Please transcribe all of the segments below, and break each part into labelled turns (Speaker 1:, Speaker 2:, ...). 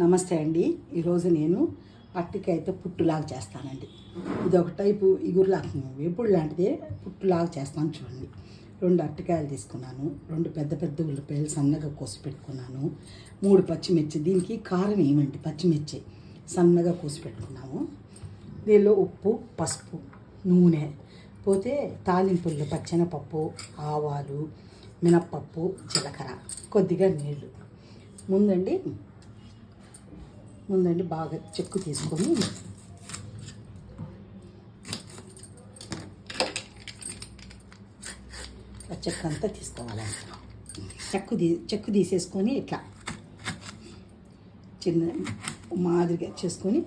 Speaker 1: నమస్తే అండి. ఈరోజు నేను అట్టికైతే పుట్టులాగా చేస్తానండి. ఇది ఒక టైపు ఇగురులా వేపుడు లాంటిదే పుట్టులాగా చేస్తాను చూడండి. రెండు అట్టికాయలు తీసుకున్నాను. రెండు పెద్ద పెద్ద ఉల్లిపాయలు సన్నగా కోసి పెట్టుకున్నాను. మూడు పచ్చిమిర్చి. దీనికి కారం ఏమండి? పచ్చిమిర్చి. సన్నగా కోసి పెట్టుకున్నాము. దీనిలో ఉప్పు పసుపు నూనె. పోతే తాలింపుల్లో పచ్చెనపప్పు ఆవాలు మినప్పప్పు జీలకర్ర. కొద్దిగా నీళ్ళు ముందండి ముందండి బాగా చెక్కు తీసుకొని ఆ చెక్కు అంతా తీసుకోవాలండి చెక్కు తీ చెక్కు తీసేసుకొని ఇట్లా చిన్న మాదిరిగా చేసుకొని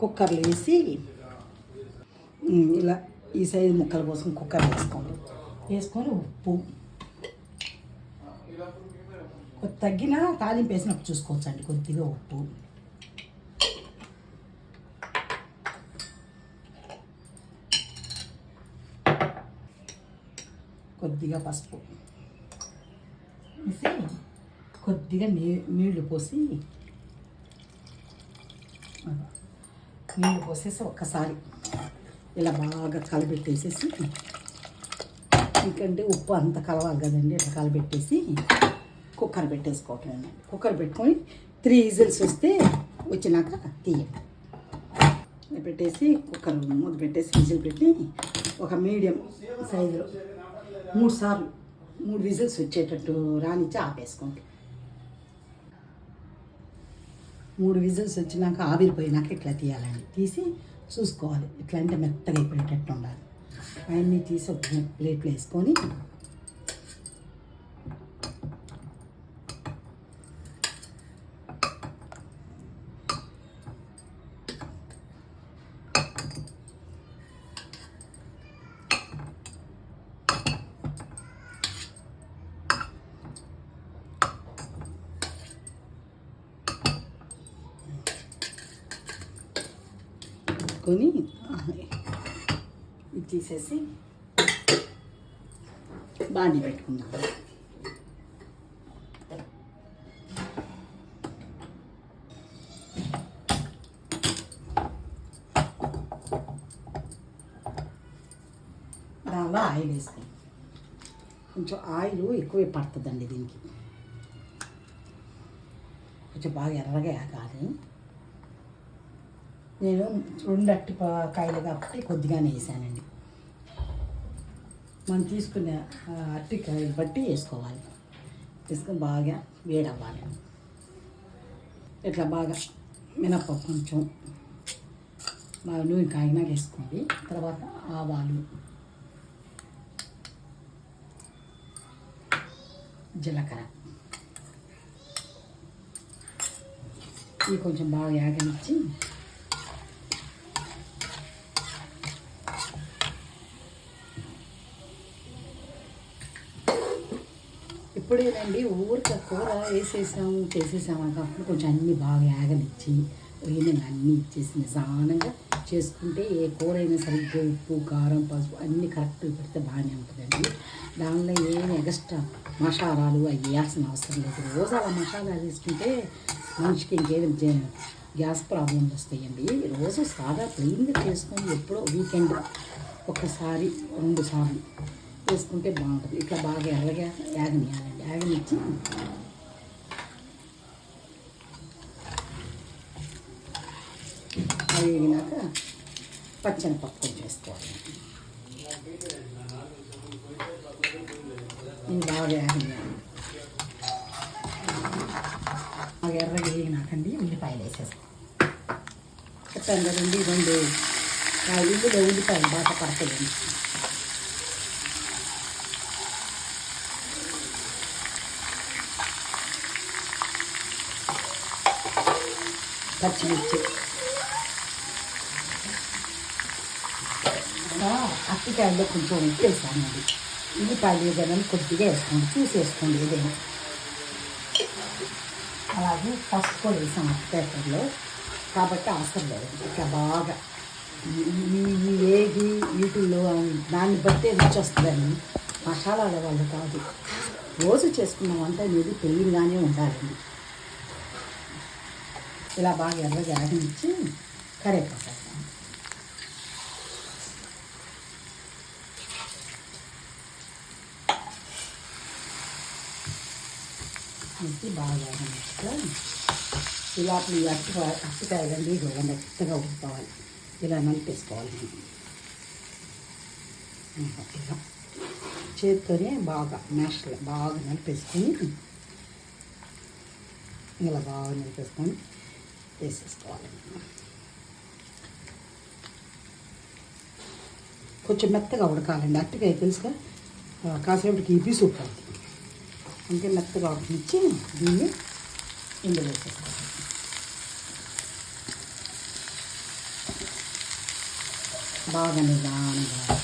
Speaker 1: కుక్కర్లో వేసి ఇలా ఈ సైజు ముక్కల కోసం కుక్కర్లో వేసుకోండి. వేసుకొని ఉప్పు కొద్ది తగ్గిన తాలింపు వేసినప్పుడు చూసుకోవచ్చండి కొద్దిగా ఉప్పు. కొద్దిగా పసుపు. వేసి కొద్దిగా నీ నీళ్ళు పోసి నీళ్ళు పోసేసి ఒక్కసారి ఇలా బాగా కలబెట్టేసేసి ఎందుకంటే ఉప్పు అంత కలవాలి కదండి ఇట్లా కలబెట్టేసి కుక్కర్ పెట్టేసుకోవటం అండి. కుక్కర్ పెట్టుకొని త్రీ విజిల్స్ వస్తే వచ్చినాక తీయండి పెట్టేసి కుక్కర్ మూత పెట్టేసి విజిల్ పెట్టి ఒక మీడియం సైజులో మూడు సార్లు మూడు విజిల్స్ వచ్చేటట్టు రానిచ్చి ఆపేసుకోండి. మూడు విజిల్స్ వచ్చినాక ఆవిరిపోయినాక ఇట్లా తీయాలండి. తీసి చూసుకోవాలి. ఇట్లా అంటే మెత్తగా అయిపోయేటట్టు ఉండాలి. అవన్నీ తీసి ఒక ప్లేట్లో వేసుకొని తీసుకొని ఇది తీసేసి బాగానే పెట్టుకుందాం. దానిలో ఆయిల్ వేస్తాం కొంచెం ఆయిల్ ఎక్కువే పడుతుందండి దీనికి. కొంచెం బాగా ఎర్రగా కాదు. నేను రెండు అట్టి కాయలు కాబట్టి కొద్దిగానే వేసానండి. మనం తీసుకునే ఆ, అట్టికాయలు బట్టి వేసుకోవాలి. తీసుకుని బాగా వేడవ్వాలి. ఇట్లా బాగా మినప్పప్పు కొంచెం బాగా నూనె కాగినా వేసుకోండి. తర్వాత ఆవాలు జీలకర్ర. ఇవి కొంచెం బాగా యాగనిచ్చి ఇప్పుడేనండి ఊరికి కూర వేసేసాము చేసేసాము కాకుండా కొంచెం అన్నీ బాగా యాగనిచ్చి వేయని అన్నీ ఇచ్చేసి నిదానంగా చేసుకుంటే ఏ కూర అయినా సరిగ్గా ఉప్పు కారం పసుపు అన్నీ కరెక్ట్గా పెడితే బాగానే ఉంటుందండి. దానిలో ఏమి ఎక్స్ట్రా మసాలాలు అవి వేయాల్సిన అవసరం లేదు. రోజు అలా మసాలాలు వేసుకుంటే మనిషికి ఇంకేది గ్యాస్ ప్రాబ్లమ్స్ వస్తాయండి. రోజు సాదా క్లీన్గా చేసుకొని ఎప్పుడో వీకెండ్ ఒకసారి రెండు సార్లు వేసుకుంటే బాగుంటుంది. ఇట్లా బాగా ఎర్రగా యాగనియాలండి యాగనిచ్చి అవి వేగినాక పచ్చనిపప్పు వేసుకోవాలి. ఇది బాగా యాగనియాలి బాగా ఎర్రగా వేగినాకండి ఉల్లిపాయలు వేసేస్తాం. చెప్పాను కదండి రెండు ఆ ఉల్లిపాయలు బాగా పడతాయండి పచ్చిమిర్చి. ఇంకా అరటికాయల్లో కొంచెం ఉప్పు వేసానండి ఇది వేసానని కొద్దిగా వేసుకోండి చూసి వేసుకోండి ఏదైనా. అలాగే పసుపు కూడా వేసాం అరటికాయలో కాబట్టి అవసరం లేదు ఇట్లా బాగా. ఈ- వీటిల్లో దాన్ని బట్టే రుచి వస్తుందండి మసాలాల వాళ్ళు కాదు. రోజు చేసుకున్న వంట అనేది తెలియగానే ఉండాలండి. ఇలా బాగా ఎర్రగా ఆగనిచ్చి కరేపాకు వేస్తాను ఇది బాగా ఆగనిచ్చుకో ఇలా ఈ అట్టి అట్టికాయలండి చూడండి అట్టగా ఉడుకోవాలి ఇలా నలిపేసుకోవాలి ఇంకా ఇలా చేత్తోనే బాగా మ్యాష్లో బాగా నలిపేసుకొని ఇలా బాగా నలిపేసుకొని వేసేసుకోవాలి కొంచెం మెత్తగా ఉడకాలండి. అట్టుగా తెలుసుగా కాసేపటికి ఇవి సూప్ అవుతుంది అంటే మెత్తగా ఉడికించి దీన్ని ఇందులో వేసేసుకోవాలి. బాగా నిదానంగా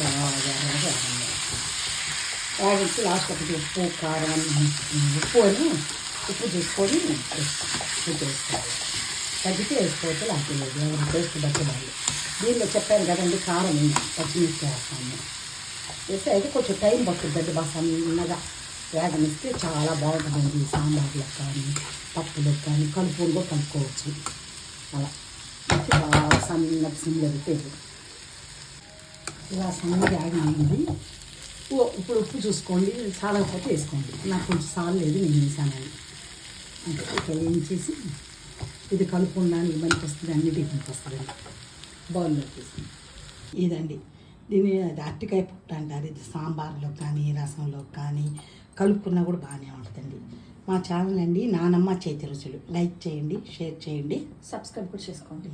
Speaker 1: బాగా ఎర్రగా లాస్ట్ ఒకటి ఉప్పు కారం ఉప్పు అని ఉప్పు చూసుకొని వేస్తాం వేసుకోవాలి తగ్గితే వేసుకోవచ్చు లేకపోతే ఎవరి టేస్ట్ బట్టి వాళ్ళు దీనిలో చెప్పాను కదండి కారం పచ్చిమిర్చి వేస్తాము వేస్తే అయితే కొంచెం టైం పట్టుద్దండి బాగా సన్నగా వేగనిస్తే చాలా బాగుంటుందండి సాంబార్లకు కానీ పప్పులకు కానీ కలుపుని కూడా కలుపుకోవచ్చు అలా బాగా సన్న సిమ్లో పెట్టి ఇలా సన్నగా ఆగిపోయింది ఇప్పుడు ఉప్పు చూసుకోండి చాలకపోతే వేసుకోండి నాకు కొంచెం సాలు లేదు నేను వేసానండి ఇట్లా వేయించేసి ఇది కలుపుకున్నాను ఇబ్బంది వస్తుంది అన్నిటికీ పనికి వస్తుందండి బౌల్లో తీసి. ఇదండి. దీని అది అరటికాయ పుట్ట అంటారు. ఇది సాంబార్లో కానీ రసంలో కానీ కలుపుకున్నా కూడా బాగానే ఉంటుందండి మా ఛానల్ అండి నానమ్మ చేతి రుచులు. లైక్ చేయండి షేర్ చేయండి.
Speaker 2: సబ్స్క్రైబ్ కూడా చేసుకోండి.